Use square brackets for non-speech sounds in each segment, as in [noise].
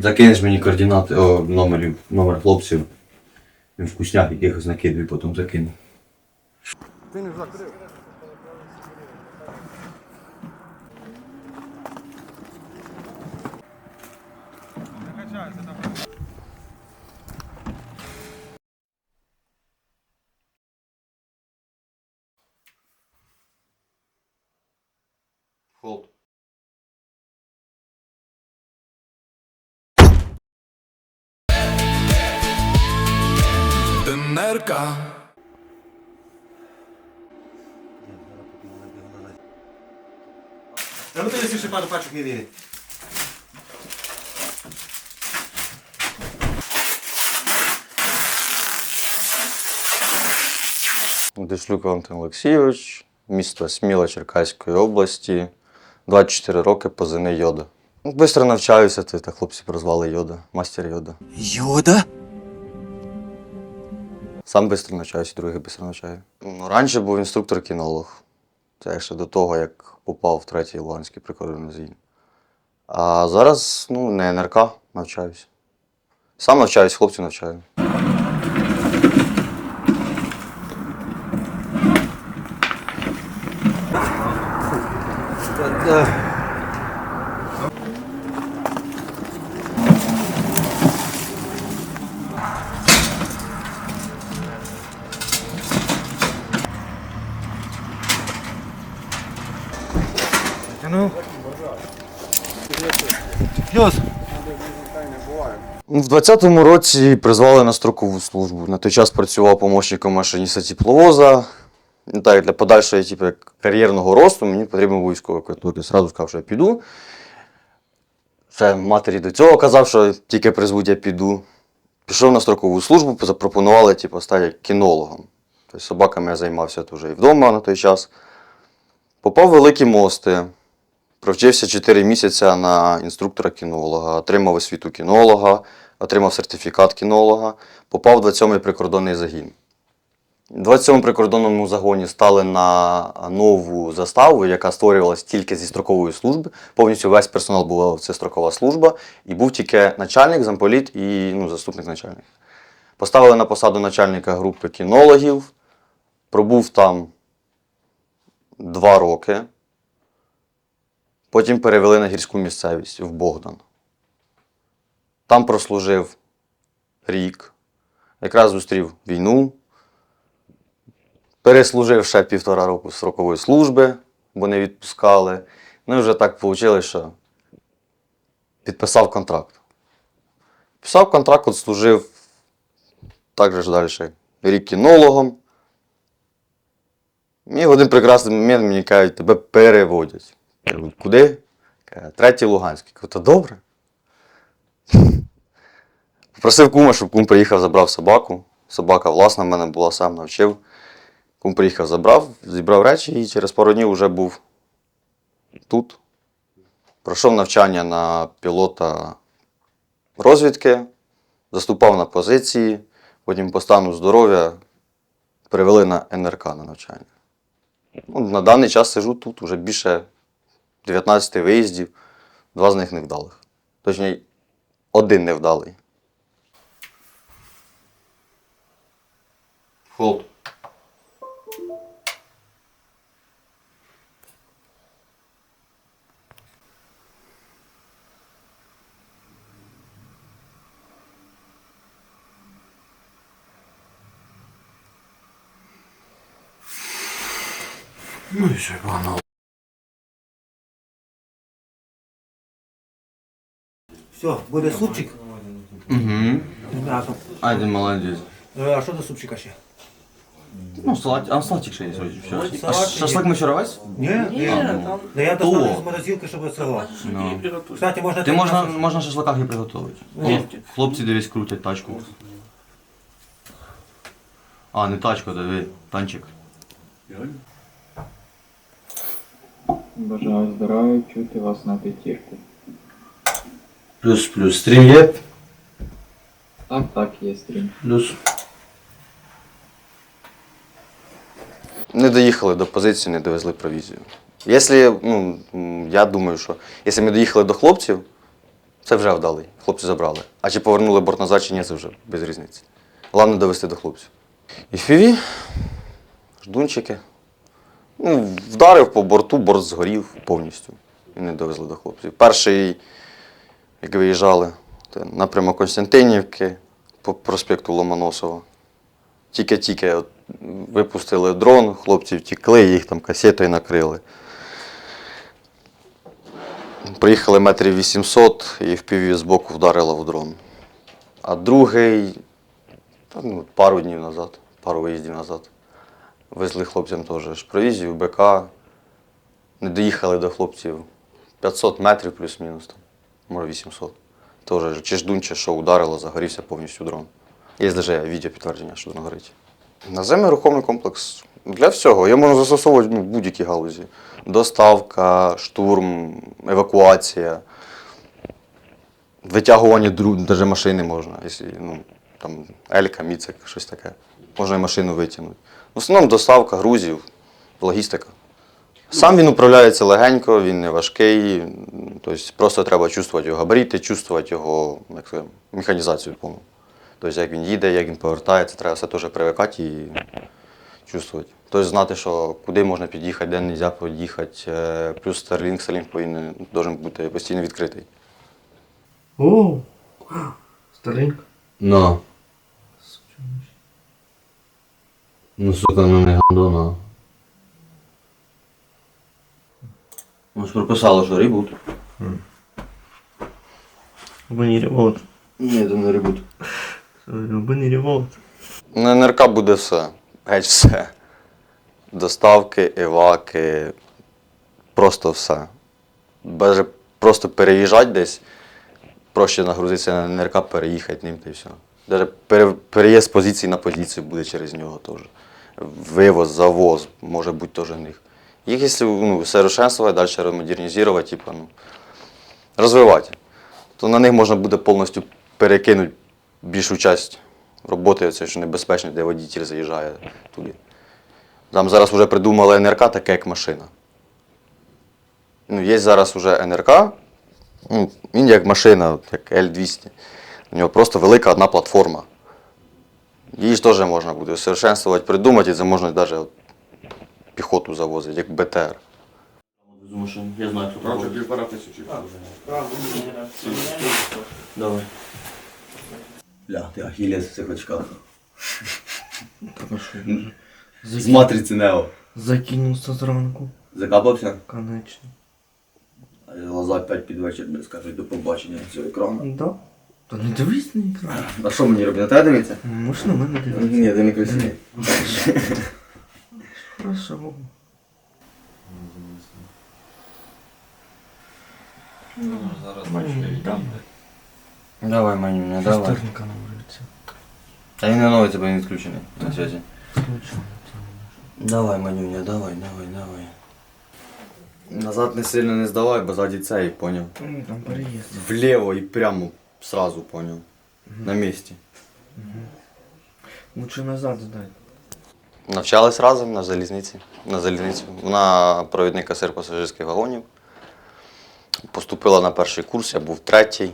Закинеш мені координати, о, номерів, номер хлопців. Він вкусняк якихось накидує, потім закину. Холд. НРК. А ну ти ще пару пачок не вірить. Дешлюк Валентин Олексійович, місто Сміла Черкаської області, 24 роки позивний йода. Ну, Бистро навчаюся, то та хлопці прозвали йода, мастер йода. Йода? Сам бистро навчаюся, другий бистро навчаю. Ну, раніше був інструктор-кінолог. Це ще до того, як попав в третій Луганський прикордонний згін. А зараз ну, не НРК навчаюся. Сам навчаюсь, хлопців навчаю. Ну, В 20-му році призвали на строкову службу. На той час працював помощником машиніста тепловоза. Ну, Так, для подальшого типу, кар'єрного росту мені потрібен військовий квиток. Я Зразу сказав, що я піду. Ще матері до цього казав, що тільки призвуть, я піду. Пішов на строкову службу, запропонували типу, стати кінологом. Тобто собаками я займався теж і вдома на той час. Попав в великі мости. Провчився 4 місяці на інструктора кінолога, отримав освіту кінолога, отримав сертифікат кінолога, попав в 27-й прикордонний загін. В 27-му прикордонному загоні стали на нову заставу, яка створювалася тільки зі строкової служби. Повністю весь персонал була це строкова служба, і був тільки начальник, замполіт і ну, заступник начальника. Поставили на посаду начальника групи кінологів, пробув там два роки. Потім перевели на гірську місцевість в Богдан. Там прослужив рік, якраз зустрів війну, переслужив ще півтора року строкової служби, бо не відпускали. Ну і вже так вийшло, що підписав контракт. Підписав контракт, от служив також далі рік кінологом. І в один прекрасний момент мені кажуть, тебе переводять. Кажу, куди? Третій Луганський. Кажу, то добре. [laughs] Попросив кума, щоб кум приїхав, забрав собаку. Собака власна в мене була, сам навчив. Кум приїхав, забрав, зібрав речі і через пару днів вже був тут. Пройшов навчання на пілота розвідки, заступав на позиції, потім по стану здоров'я перевели на НРК на навчання. Ну, на даний час сижу тут, вже більше 19 виїздів, два з них невдалих. Точніше, один невдалий. Холд. Ну і ще. Все, буде супчик. Угу. М'ясо. Айде молодець. Е, А що до супчика ще? Ну, салат, а салатик ще є сьогодні. Все. А Салатик шашлик мочаровець? Ні? Ні. там. Да я То. достану з морозилки, щоб цього. Ну. Кстати, можна Ти можна, можна шашликах і приготувати. Хлоп- Хлопці дивись крутять тачку. А, не тачку, диви, танчик. Бажаю здоров'я, чути вас на п'ятірку. Плюс, плюс. Стрім є? Так, так, є стрім. Плюс. Не доїхали до позиції, не довезли провізію. Якщо, ну, я думаю, що якщо ми доїхали до хлопців, Це вже вдалий. Хлопці забрали. А чи повернули борт назад, чи ні, це вже без різниці. Головне довести до хлопців. І фіві, ждунчики. Ну, вдарив по борту, борт згорів повністю. І не довезли до хлопців. Перший, як виїжджали, напрямок Константинівки по проспекту Ломоносова. Тільки-тільки випустили дрон, хлопці втікли, їх там касетою накрили. Приїхали метрів 800 і в піві з боку вдарило в дрон. А другий та, ну, пару днів назад, пару виїздів назад. Везли хлопцям теж провізію, БК. Не доїхали до хлопців 500 метрів плюс-мінус, там, може 800. Теж чи ждун, чи що ударило, загорівся повністю дрон. Є даже відео підтвердження, що дрон горить. Наземний рухомий комплекс для всього. Його можна застосовувати ну, в будь-якій галузі. Доставка, штурм, евакуація, витягування друг, навіть машини можна. Якщо, ну, там, Елька, Міцик, щось таке. Можна і машину витягнути. В основному доставка грузів, логістика. Сам він управляється легенько, він не важкий. Тобто просто треба чувствувати його габаріти, чувствувати його як сказати, механізацію повну. Тобто, як він їде, як він повертається, треба все теж привикати і чувствувати. Тобто знати, що куди можна під'їхати, де не можна під'їхати. Е, Плюс Starlink, Starlink повинен должен бути постійно відкритий. О, Starlink. Ну. Ну, сука, ну не гандона. Ну ж прописало, що ребут. Обмани ремонт. Ні, це не ребут. Обмани ремонт. На НРК буде все. Геть все. Доставки, еваки, просто все. Даже просто переїжджати десь, проще нагрузитися на НРК, переїхати ним та й все. Даже пере, переїзд з позиції на позицію буде через нього теж. Вивоз, завоз, може бути теж них. Їх, якщо ну, совершенствувати, далі модернізувати, типу, ну, розвивати, то на них можна буде повністю перекинути більшу часть роботи, це ж небезпечно, де водій заїжджає туди. Там зараз вже придумали НРК таке, як машина. Ну, є зараз вже НРК, ну, він як машина, як L200. У нього просто велика одна платформа. Її ж теж можна буде усовершенствувати, придумати, і це можна навіть от піхоту завозити, як БТР. Я знаю, хто Короче, півтора тисячі. Давай. Бля, ти ахілес в цих очках. З матриці Нео. Закинувся зранку, Закапався? конечно. А глаза опять під вечір не скажуть до побачення цього екрану. Да? Та не дивись на екран. А що мені робити? На тебе дивитися? Можеш на мене дивитися. Ні, ти не красивий. Хорошо. Мені дам. Давай, Манюня, Шестерника на вулиці. Та він не новий, тебе він відключений на зв'язі. Включено. Давай, Манюня, давай, давай, давай. Назад не сильно не здавай, бо ззаді цей, поняв. М, Там переїзд. Вліво і прямо сразу, поняв. На місці. Лучше назад здай. Навчались разом на залізниці. На залізниці. Вона провідник касир пасажирських вагонів. Поступила на перший курс, я був третій.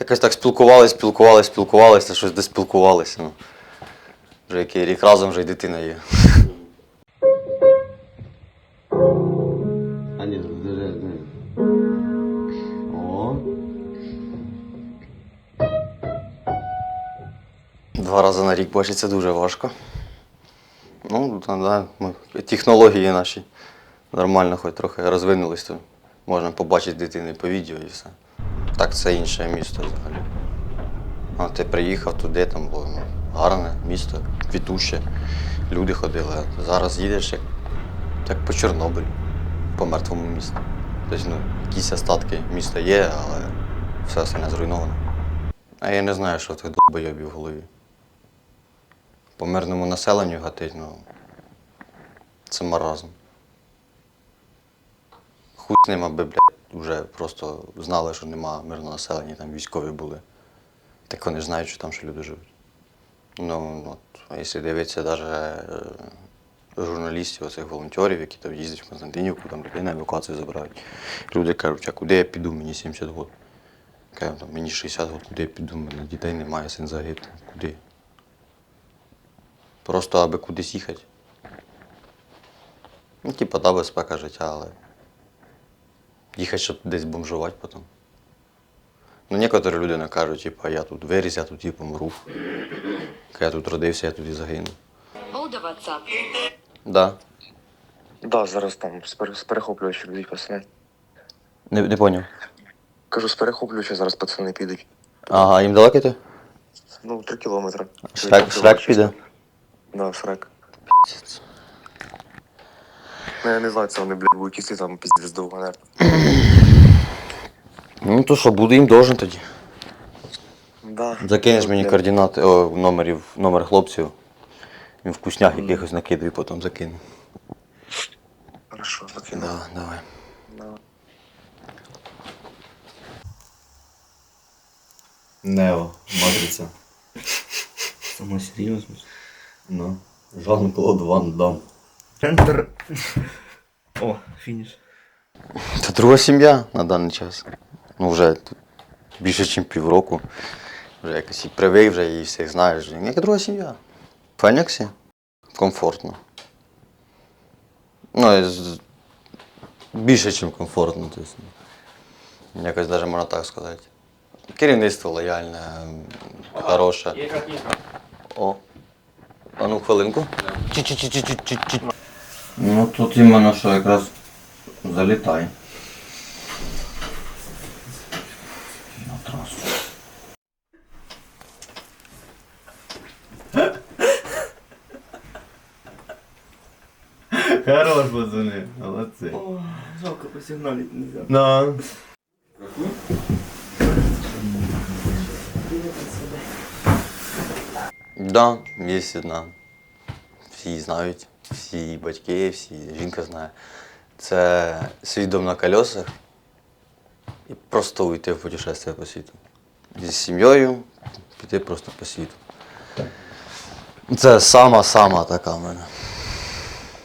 Якось так спілкувались, спілкувались, спілкувалися, щось десь спілкувалися. Ну. Вже який рік разом вже й дитина є. А ні, даже не. О. Два рази на рік бачить, це дуже важко. Ну, да, ми, технології наші нормально хоч трохи розвинулись, то можна побачити дитини по відео і все. Так це інше місто взагалі. А ти приїхав туди, там було ну, гарне місто, квітуще, люди ходили. А зараз їдеш як, як по Чорнобилю, по мертвому місту. Тобто, ну, якісь остатки міста є, але все остальне зруйновано. А я не знаю, що тих долбойобів в голові. По мирному населенню гатить, ну. Це маразм. Хуй з ним, аби, блядь, вже просто знали, що нема мирного населення, там військові були. Так вони знають, що там ще люди живуть. Ну, от, а якщо дивитися навіть журналістів, оцих волонтерів, які там їздять в Константинівку, там людей на евакуацію забирають. Люди кажуть, а куди я піду, мені 70 років. Кажу, мені 60 років, куди я піду, мене дітей немає, син загиб. Куди? Просто аби кудись їхати. Ну, типа, да, безпека життя, але їхати, щоб десь бомжувати потім. Ну, некоторі люди не кажуть, типа, я тут виріс, я тут і помру. Я тут родився, я тут і загину. Hold Да. Да, зараз там з пере- з перехоплювача пацани. Не, не поняв. Кажу, з перехоплювача зараз пацани підуть. Ага, їм далеко йти? Ну, три кілометри. Шрек, шрек піде. Да, шрек. Ну, я не знаю, це вони, блядь, будуть йти там піздець довго. Ну то що, буду їм должен тоді. Да. Закинеш мені координати, о, номерів, номер хлопців. Він вкуснях якихось накидаю, потім закину. Хорошо, закину. Да, давай. Да. Нео, матриця. Сама серйозно. Ну. Жан-Клод Ван Дам. Ентер. О, фініш. Це друга сім'я на даний час. Ну вже більше, ніж півроку. Вже якось і привик, вже і всіх знаєш. Яка друга сім'я. В Феніксі комфортно. Ну, більше, ніж комфортно. Тобто, якось навіть можна так сказати. Керівництво лояльне, хороше. О. А ну хвилинку. Чі-чі-чі-чі-чі-чі. Ну тут іменно що якраз залітай. На трасу. [laughs] Хорош, пацани, молодці. О, жалко посигналити нельзя. Да. Да, є одна. Всі знають, Всі батьки, всі жінка знає. Це свідом на колесах і просто уйти в путешествие по світу. Зі сім'єю піти просто по світу. Це сама-сама така в мене.